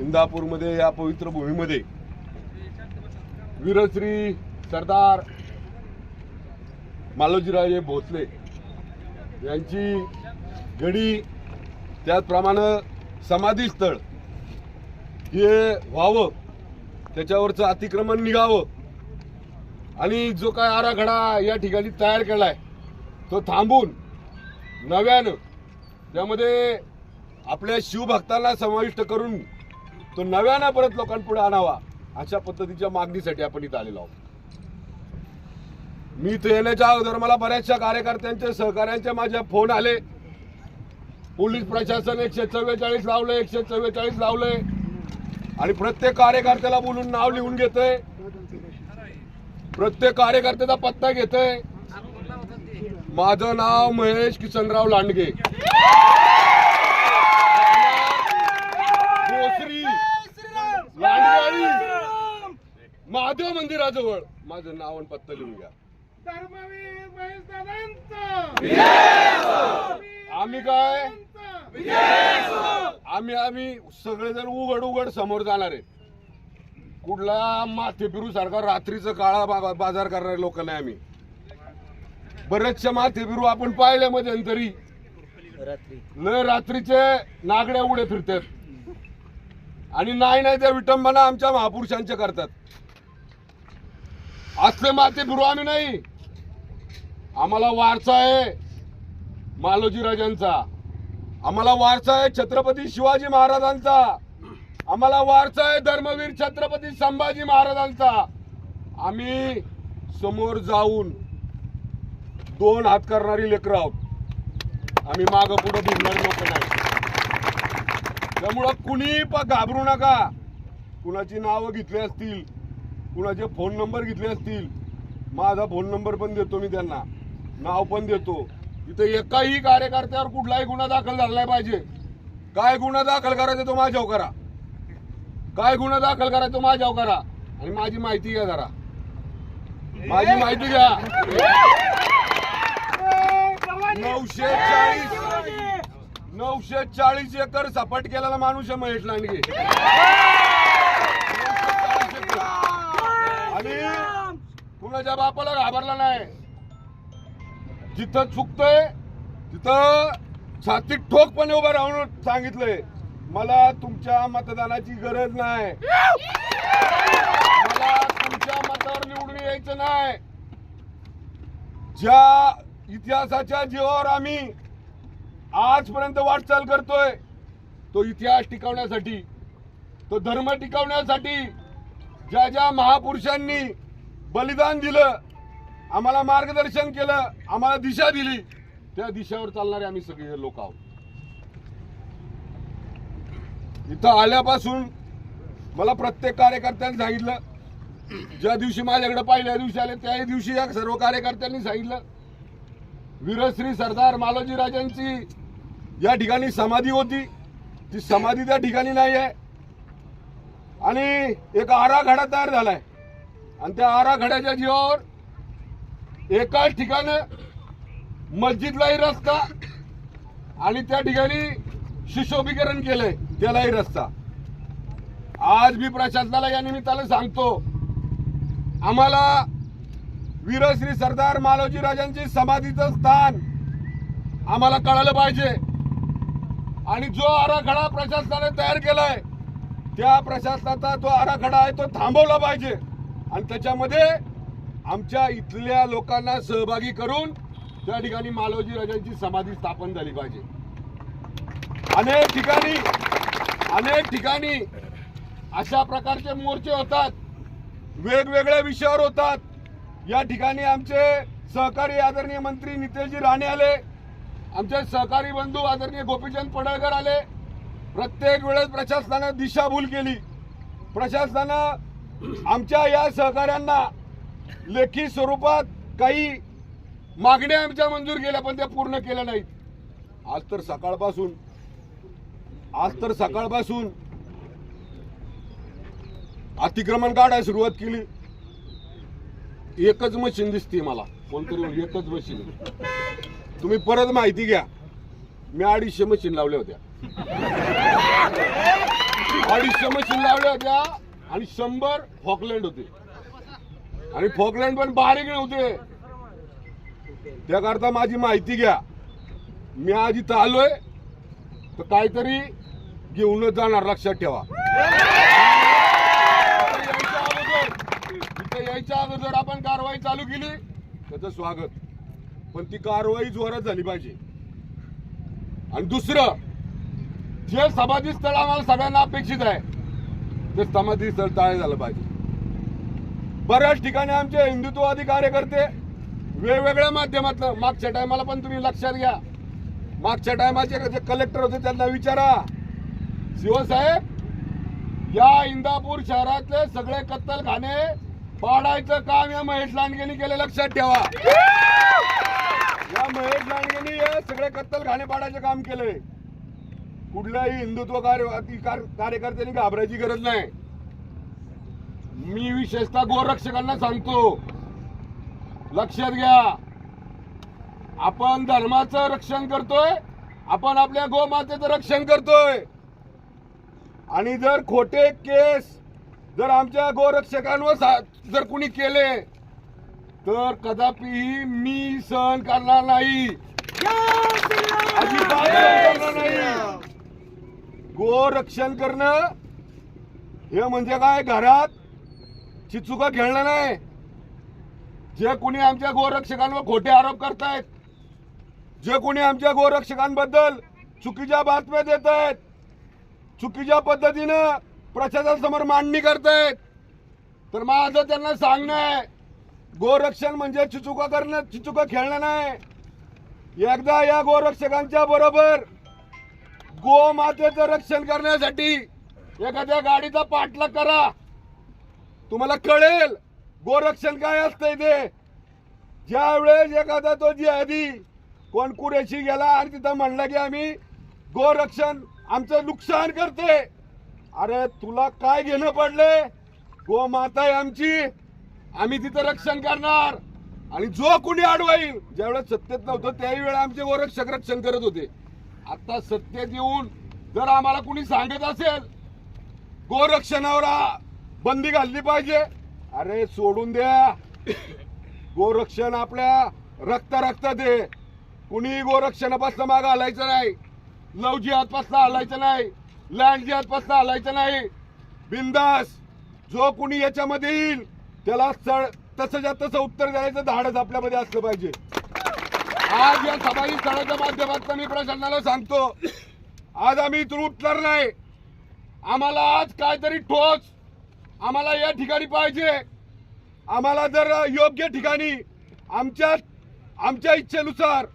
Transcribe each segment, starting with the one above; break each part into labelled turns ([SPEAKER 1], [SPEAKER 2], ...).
[SPEAKER 1] इंदापूरमध्ये या पवित्र भूमीमध्ये. वीरश्री सरदार मालोजीराजे भोसले यांची गडी त्याचप्रमाणे समाधी स्थळ हे व्हावं त्याच्यावरचं अतिक्रमण निघावं आणि जो काय आराखडा या ठिकाणी तयार केलाय तो थांबून नव्यानं त्यामध्ये आपल्या शिवभक्तांना समाविष्ट करून तो नव्यानं परत लोकांपुढे आणावा अशा पद्धतीच्या मागणीसाठी आपण इथं आलेलो आहोत. मी इथं येण्याच्या अगोदर मला बऱ्याचशा कार्यकर्त्यांचे सहकार्यांचे माझे फोन आले. पोलीस प्रशासन एकशे चव्वेचाळीस लावलं एकशे चव्वेचाळीस लावलंय. आणि प्रत्येक कार्यकर्त्याला बोलून नाव लिहून घेतोय. प्रत्येक कार्यकर्त्याचा पत्ता घेतोय. माझं नाव महेश किसनराव लांडगे. लांडगाई महादेव मंदिराजवळ. माझं नाव आणि पत्ता लिहून घ्या. आम्ही काय? आम्ही आम्ही सगळेजण उघड उघड समोर जाणार आहे. कुठला माथे फिरू सारखा रात्रीचं काळा बा- बाजार करणारे लोक नाही आम्ही. बरेचसे माथे फिरू आपण पाहिले मध्यंतरी लय रात्रीचे नागड्या उडे फिरतात. आणि नाही नाही त्या विटंबना आमच्या महापुरुषांच्या करतात. असले माते फिरू आम्ही नाही. आम्हाला वारसा आहे मालोजी राजांचा आम्हाला वारसा आहे छत्रपती शिवाजी महाराजांचा. आम्हाला वारसा आहे धर्मवीर छत्रपती संभाजी महाराजांचा. आम्ही समोर जाऊन दोन हात करणारी लेकरं आहोत. आम्ही माग पुढे भिडणारी लोक नाही. त्यामुळं कुणी पण घाबरू नका. कुणाची नावं घेतली असतील कुणाचे फोन नंबर घेतले असतील माझा फोन नंबर पण देतो मी त्यांना. नाव पण देतो. इथे एकाही कार्यकर्त्यावर कुठलाही गुन्हा दाखल झाला पाहिजे. काय गुन्हा दाखल करायचा तो माझ्यावर करा. काय गुन्हा दाखल करायचा तो माझ्यावर करा. आणि माझी माहिती घ्या जरा. माझी माहिती घ्या. नऊशे चाळीस. नऊशे चाळीस एकर सपाट केलेला माणूस आहे महेश लांडगे. आणि कुणाच्या बापाला घाबरला नाही? जिथं चुकतंय तिथं छातीत ठोकपणे उभं राहून सांगितलंय मला तुमच्या मतदानाची गरज नाही. मला तुमच्या मतावर निवडून यायचं नाही. ज्या इतिहासाच्या जीवावर आम्ही आजपर्यंत वाटचाल करतोय. तो इतिहास टिकवण्यासाठी तो धर्म टिकवण्यासाठी ज्या ज्या महापुरुषांनी बलिदान दिलं आम्हाला मार्गदर्शन केलं आम्हाला दिशा दिली त्या दिशेवर चालणारे आम्ही सगळे लोक आहोत. इथं आल्यापासून मला प्रत्येक कार्यकर्त्यांनी सांगितलं. ज्या दिवशी माझ्याकडे पहिल्या दिवशी आले त्याही दिवशी या सर्व कार्यकर्त्यांनी सांगितलं. वीरश्री सरदार मालोजी राजांची या ठिकाणी समाधी होती. ती समाधी त्या ठिकाणी नाही आहे. आणि एक आराखडा तयार झालाय. आणि त्या आराखड्याच्या जीवावर एकाच ठिकाणी मस्जिदलाही रस्ता आणि त्या ठिकाणी सुशोभीकरण केलंय. त्यालाही रस्ता. आज मी प्रशासनाला या निमित्ताला सांगतो आम्हाला वीरश्री सरदार मालोजी राजांची समाधीचं स्थान आम्हाला कळालं पाहिजे. आणि जो आराखडा प्रशासनाने तयार केलाय त्या प्रशासनाचा तो आराखडा आहे तो थांबवला पाहिजे. आणि त्याच्यामध्ये आमच्या इथल्या लोकांना सहभागी करून त्या ठिकाणी मालोजी राजांची समाधी स्थापन झाली पाहिजे. अनेक ठिकाणी अनेक ठिकाणी अशा प्रकारचे मोर्चे होतात. वेगवेगळ्या विषयावर होतात. या ठिकाणी आमचे सहकारी आदरणीय मंत्री नितेशजी राणे आले. आमचे सहकारी बंधू आदरणीय गोपीचंद पडळकर आले. प्रत्येक वेळेस प्रशासनानं दिशाभूल केली. प्रशासनानं आमच्या या सहकाऱ्यांना लेखी स्वरूपात काही मागण्या आमच्या मंजूर केल्या पण त्या पूर्ण केल्या नाहीत. आज तर सकाळपासून आज तर सकाळपासून अतिक्रमण काढायला सुरुवात केली. एकच मशीन दिसते मला. कोणतरी एकच मशीन. तुम्ही परत माहिती घ्या. मी अडीचशे मशीन लावल्या होत्या. अडीचशे मशीन लावल्या होत्या आणि शंभर फॉकलँड होते. आणि फॉकलँड पण बारीक नव्हते. त्याकरता माझी माहिती घ्या. मी आज इथं आलोय. तर काहीतरी घेऊनच जाणार लक्षात ठेवा यायच्या अगोदर इथं यायच्या अगोदर आपण कारवाई त्याचं स्वागत. पण ती कारवाई जोरात झाली पाहिजे. आणि दुसरं जे समाधी स्थळ आम्हाला सगळ्यांना अपेक्षित आहे ते समाधी स्थळ तयार झालं पाहिजे. बऱ्याच ठिकाणी आमचे हिंदुत्ववादी कार्यकर्ते वेगवेगळ्या माध्यमातलं मागच्या टायमाला पण तुम्ही लक्षात घ्या. मागच्या टायमाचे जे कलेक्टर होते त्यांना विचारा. शिवसाहेब या इंदापूर शहरातले सगळे कत्तलखाने पाडायचं काम या महेश लांडगेनी केलं लक्षात ठेवा. या महेश लांडगेनी हे सगळे कत्तलखाने पाडायचं काम केलंय. कुठल्याही हिंदुत्व कार्य कार्यकर्त्यांनी घाबरायची गरज नाही. मी विशेषतः गोरक्षकांना सांगतो लक्षात घ्या. आपण धर्माचं रक्षण करतोय आपण आपल्या गोमातेचं रक्षण करतोय. आणि जर खोटे केस जर आमच्या गोरक्षकांवर जर कुणी केले तर कदापिही मी सहन करणार नाही. अजिबात सहन करणार नाही. गोरक्षण करणं हे म्हणजे काय? घरात चिचुका खेळणं नाही. जे कुणी आमच्या गोरक्षकांवर खोटे आरोप करतायत जे कोणी आमच्या गोरक्षकांबद्दल चुकीच्या बातम्या देत आहेत चुकीच्या पद्धतीनं प्रशासनासमोर मांडणी करतायत तर माझं त्यांना सांगणं आहे गोरक्षण म्हणजे चिचुका करणं चिचुका खेळणं नाही. एकदा या गोरक्षकांच्या बरोबर गोमातेचं रक्षण करण्यासाठी एखाद्या गाडीचा पाठलाग करा. तुम्हाला कळेल गोरक्षण काय असतंय ते. ज्यावेळेस एखादा तो जिहादी कोण कुरेशी गेला आणि तिथं म्हणलं की आम्ही गोरक्षण आमचं नुकसान करते अरे तुला काय घेणं पडले गो माता आहे आमची. आम्ही तिथं रक्षण करणार. आणि जो कुणी अडवाईल ज्यावेळेस सत्तेत नव्हतं त्याही वेळा आमचे गोरक्षक रक्षण करत होते. आता सत्तेत येऊन जर आम्हाला कुणी सांगत असेल गोरक्षणावर बंदी घालली पाहिजे. अरे सोडून द्या. गोरक्षण आपल्या रक्त रक्त दे कुणी गोरक्षणापासून माग हलायचं नाही. लवजी हातपासून हलायचं नाही. लँड जिहादपासून हलायचं नाही. बिंदास जो कुणी याच्यामध्ये येईल त्याला सळ तसंच्या तसं उत्तर द्यायचं धाडच आपल्यामध्ये असलं पाहिजे. आज या सामाजिक स्थळाच्या माध्यमातून मी प्रशासनाला सांगतो. आज आम्ही इथून उठणार नाही. आम्हाला आज काहीतरी ठोस आम्हाला या ठिकाणी पाहिजे. आम्हाला जर योग्य ठिकाणी आमच्या आमच्या इच्छेनुसार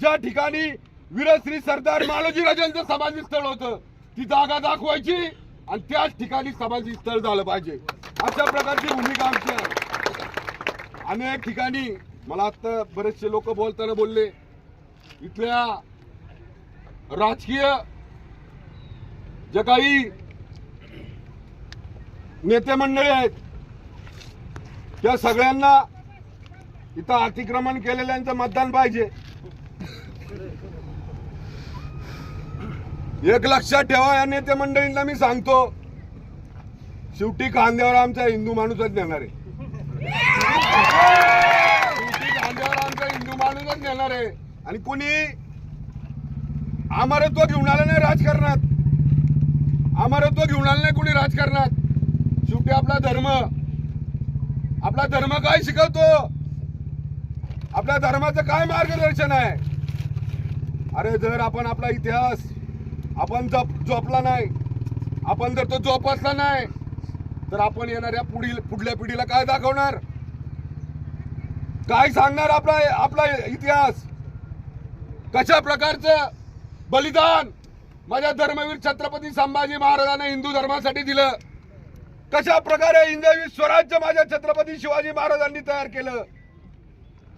[SPEAKER 1] ज्या ठिकाणी वीरश्री सरदार मालोजी राजांचं समाधी स्थळ होतं ती जागा दाखवायची आणि त्याच ठिकाणी समाधी स्थळ झालं पाहिजे. अशा प्रकारची भूमिका आमची आहे. अनेक ठिकाणी मला आता बरेचसे लोक बोलताना बोलले इथल्या राजकीय जे काही नेते मंडळी आहेत. त्या सगळ्यांना इथं अतिक्रमण केलेल्यांचं मतदान पाहिजे. एक लक्षात ठेवा या नेते मंडळींना मी सांगतो. शेवटी कांद्यावर आमचा हिंदू माणूसच नेणार आहे. शेवटी कांद्यावर आमचा हिंदू माणूसच नेणार आहे. आणि कुणी अमरत्व घेऊन आलं नाही राजकारणात. अमरत्व घेऊन आलं नाही कुणी राजकारणात. शेवटी आपला धर्म आपला धर्म काय शिकवतो? आपल्या धर्माचं काय मार्गदर्शन आहे? अरे जर आपण आपला इतिहास आपण जप जोपला नाही. आपण जर तो जोपासला नाही तर आपण येणाऱ्या पुढील पुढल्या पिढीला काय दाखवणार? काय सांगणार आपला आपला इतिहास? कशा प्रकारचं बलिदान माझ्या धर्मवीर छत्रपती संभाजी महाराजांना हिंदू धर्मासाठी दिलं? कशा प्रकारे हिंदवी स्वराज्य माझ्या छत्रपती शिवाजी महाराजांनी तयार केलं?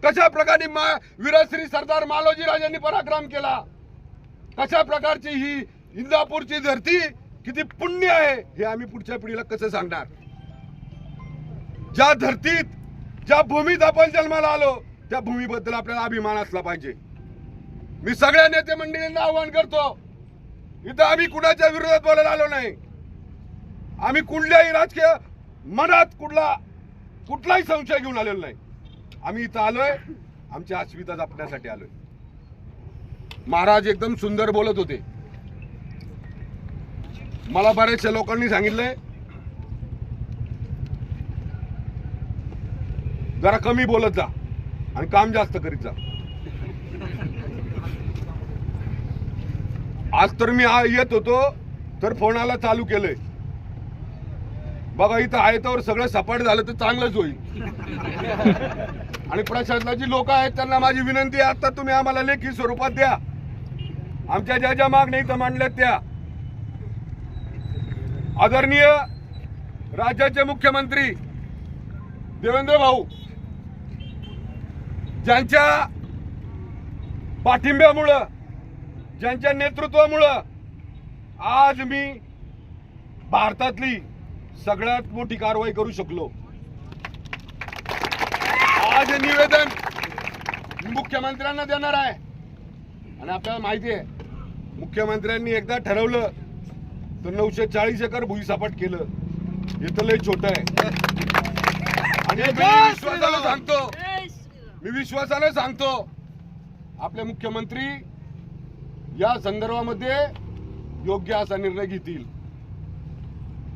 [SPEAKER 1] कशा प्रकारे मा वीरश्री सरदार मालोजी राजांनी पराक्रम केला? कशा प्रकारची ही इंदापूरची धरती किती पुण्य आहे हे आम्ही पुढच्या पिढीला कसं सांगणार? ज्या धरतीत ज्या भूमीत आपण जन्माला आलो त्या भूमीबद्दल आपल्याला अभिमान असला पाहिजे. मी सगळ्या नेते मंडळींना आवाहन करतो इथं आम्ही कुणाच्या विरोधात बोलायला आलो नाही. आम्ही कुठल्याही राजकीय मनात कुठला कुठलाही संशय घेऊन आलेलो नाही. आम्ही इथं आलोय आमची अस्मिता जपण्यासाठी आलोय. महाराज एकदम सुंदर बोलत होते. मला बऱ्याचशा लोकांनी सांगितलंय. जरा कमी बोलत जा आणि काम जास्त करीत जा. आज तर मी येत होतो तर फोनाला चालू केलंय. बघा इथं आहे तर सगळं सपाट झालं तर चांगलंच होईल. आणि प्रशासनाची लोक आहेत त्यांना माझी विनंती आहे आता तुम्ही आम्हाला लेखी स्वरूपात द्या. आमच्या ज्या ज्या मागण्या इथं मांडल्यात त्या. आदरणीय राज्याचे मुख्यमंत्री देवेंद्र भाऊ ज्यांच्या पाठिंब्यामुळं ज्यांच्या नेतृत्वामुळं आज मी भारतातली सगळ्यात मोठी कारवाई करू शकलो. आज निवेदन मुख्यमंत्र्यांना देणार आहे. आणि आपल्याला माहिती आहे मुख्यमंत्र्यांनी एकदा ठरवलं तर नऊशे चाळीस एकर भुईसापाट केलं. हे तर लय छोट आहे. आणि मी विश्वासानं सांगतो. मी विश्वासानं सांगतो आपले मुख्यमंत्री या संदर्भामध्ये योग्य असा निर्णय घेतील.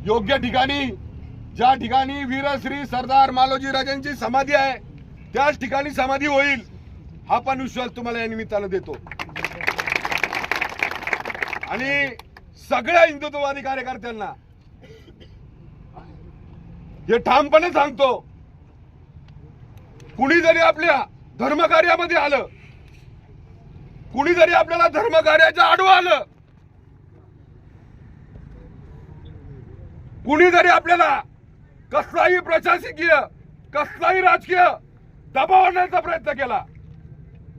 [SPEAKER 1] योग्य ठिकाणी ज्या ठिकाणी वीरश्री सरदार मालोजी राजांची समाधी आहे त्याच ठिकाणी समाधी होईल हा पण विश्वास तुम्हाला या निमित्तानं देतो. आणि सगळ्या हिंदुत्ववादी कार्यकर्त्यांना. हे ठामपणे सांगतो. कुणी जरी आपल्या धर्मकार्यामध्ये आलं कुणी जरी आपल्याला धर्मकार्याच्या आडवं आलं कुणी जरी आपल्याला कसलाही प्रशासकीय कसलाही राजकीय दबाव आणण्याचा प्रयत्न केला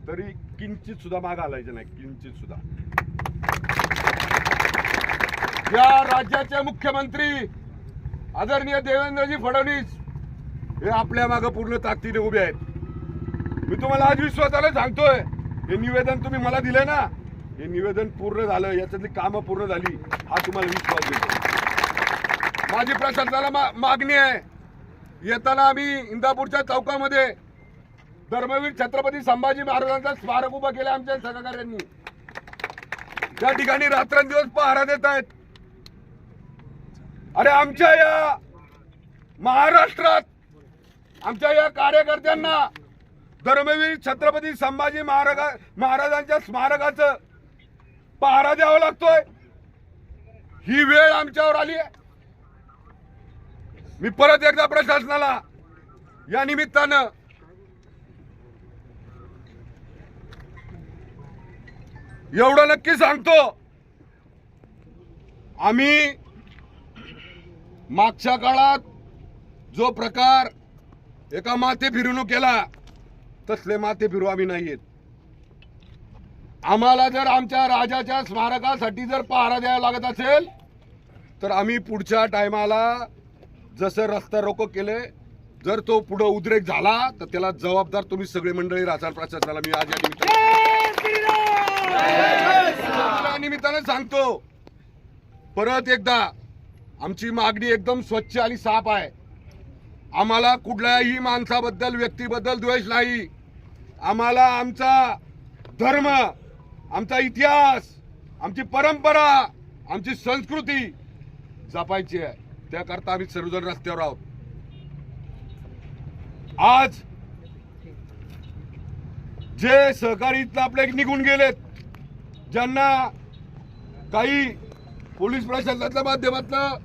[SPEAKER 1] तरी किंचित सुद्धा माग आलायचं नाही किंचित सुद्धा या राज्याचे मुख्यमंत्री आदरणीय देवेंद्रजी फडणवीस हे आपल्या मागे पूर्ण ताकदीने उभे आहेत. मी तुम्हाला आज विश्वासाला सांगतोय हे निवेदन तुम्ही मला दिले ना हे निवेदन पूर्ण झालं याच्यातली कामं पूर्ण झाली हा तुम्हाला विश्वास देतो. माझी प्रशासनाला मा- मागणी आहे. येताना आम्ही इंदापूरच्या चौकामध्ये धर्मवीर छत्रपती संभाजी महाराजांचा स्मारक उभा केला आमच्या सहकार्यांनी त्या ठिकाणी रात्रंदिवस पहारा देत आहेत. अरे आमच्या या महाराष्ट्रात आमच्या या कार्यकर्त्यांना धर्मवीर छत्रपती संभाजी महाराज महाराजांच्या स्मारकाचं पहारा द्यावा लागतोय. ही वेळ आमच्यावर आली आहे. मी परत एकदा प्रशासनाला या निमित्तानं एवढं नक्की सांगतो. आम्ही मागच्या काळात जो प्रकार एका माथे फिरून केला तसले माथे फिरू आम्ही नाहीयेत. आम्हाला जर आमच्या राजाच्या स्मारकासाठी जर पहारा द्यावा लागत असेल तर आम्ही पुढच्या टायमाला जसं रस्ता रोको केले जर तो पुढे उद्रेक झाला तर त्याला जबाबदार तुम्ही सगळे मंडळी राजन प्रशासनाला मी आज या निमित्ताने या निमित्तानं सांगतो. परत एकदा आमची मागणी एकदम स्वच्छ आणि साफ आहे. आम्हाला कुठल्याही माणसाबद्दल व्यक्तीबद्दल द्वेष नाही. आम्हाला आमचा धर्म आमचा इतिहास आमची परंपरा आमची संस्कृती जपायची आहे. त्याकरता आम्ही सर्वजण रस्त्यावर आहोत. आज जे सहकारी इथं आपले निघून गेलेत ज्यांना काही पोलीस प्रशासनाच्या माध्यमातनं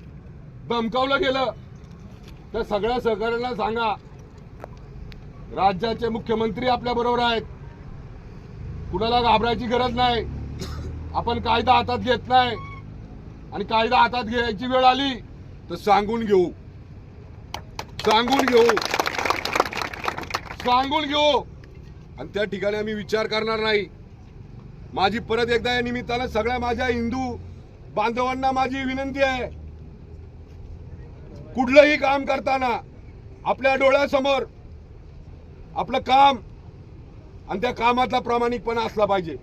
[SPEAKER 1] धमकावलं गेलं. त्या सगळ्या सहकाऱ्यांना सांगा. राज्याचे मुख्यमंत्री आपल्या बरोबर आहेत. कुणाला घाबरायची गरज नाही. आपण कायदा हातात घेत नाही. आणि कायदा हातात घ्यायची वेळ आली तर सांगून घेऊ. सांगून घेऊ. सांगून घेऊ. आणि त्या ठिकाणी आम्ही विचार करणार नाही. माझी परत एकदा या निमित्तानं सगळ्या माझ्या हिंदू बांधवांना माझी विनंती आहे कुठलंही काम करताना आपल्या डोळ्यासमोर आपलं काम आणि त्या कामातला प्रामाणिकपणा असला पाहिजे.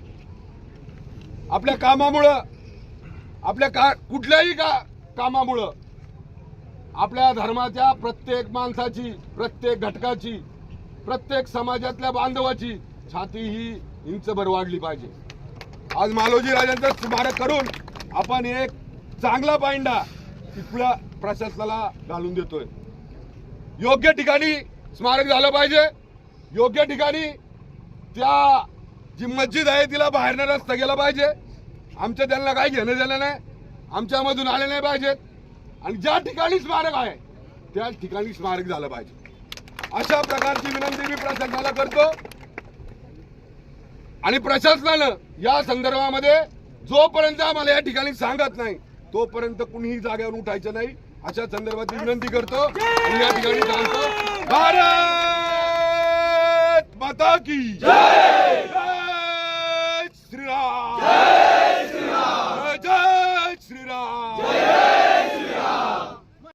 [SPEAKER 1] आपल्या कामामुळं आपल्या का कुठल्याही का कामामुळं आपल्या धर्माच्या प्रत्येक माणसाची प्रत्येक घटकाची प्रत्येक समाजातल्या बांधवाची छाती ही इंचभर वाढली पाहिजे. आज मालोजी राजांचं स्मारक करून आपण एक चांगला पायंडा तिथल्या प्रशासनाला घालून देतोय. योग्य ठिकाणी स्मारक झालं पाहिजे. योग्य ठिकाणी त्या जी मस्जिद आहे तिला बाहेरनं रस्ता गेला पाहिजे. आमच्या त्यांना काही घेणं झालं नाही. आमच्यामधून आले नाही पाहिजेत. आणि ज्या ठिकाणी स्मारक आहे त्या ठिकाणी स्मारक झालं पाहिजे. अशा प्रकारची विनंती मी प्रशासनाला करतो. आणि प्रशासनानं या संदर्भामध्ये जोपर्यंत आम्हाला या ठिकाणी सांगत नाही तोपर्यंत कुणीही जागेवर उठायचं नाही. अशा संदर्भाची विनंती करतो आणि या ठिकाणी सांगतो भारत माता की जय! श्रीराम!